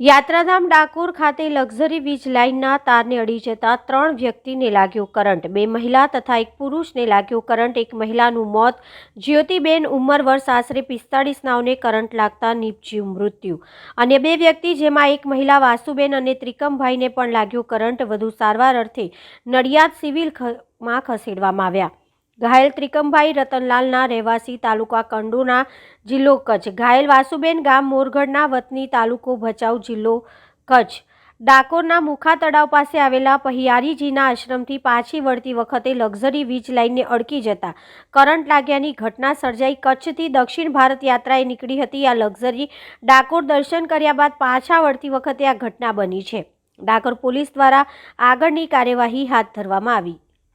યાત્રાધામ ડાકોર ખાતે લક્ઝરી વીજ લાઇનના તારને અડી જતા ત્રણ વ્યક્તિને લાગ્યો કરંટ. બે મહિલા તથા એક પુરુષને લાગ્યો કરંટ. એક મહિલાનું મોત. જ્યોતિબેન ઉંમર વર્ષ આશરે પિસ્તાળીસ નાવને કરંટ લાગતા નિપજ્યું મૃત્યુ. અને બે વ્યક્તિ જેમાં એક મહિલા વાસુબેન અને ત્રિકમભાઈને પણ લાગ્યો કરંટ. વધુ સારવાર અર્થે નડિયાદ સિવિલમાં ખસેડવામાં આવ્યા. ઘાયલ ત્રિકમભાઈ રતનલાલના રહેવાસી તાલુકા કંડોના જિલ્લો કચ્છ. ઘાયલ વાસુબેન ગામ મોરગઢના વતની તાલુકો ભચાઉ જિલ્લો કચ્છ. ડાકોરના મુખા તળાવ પાસે આવેલા પહિયારીજીના આશ્રમથી પાછી વળતી વખતે લક્ઝરી વીજ લાઇનને અડકી જતા કરંટ લાગ્યાની ઘટના સર્જાઈ. કચ્છથી દક્ષિણ ભારત યાત્રાએ નીકળી હતી આ લક્ઝરી. ડાકોર દર્શન કર્યા બાદ પાછા વળતી વખતે આ ઘટના બની છે. ડાકોર પોલીસ દ્વારા આગળની કાર્યવાહી હાથ ધરવામાં આવી.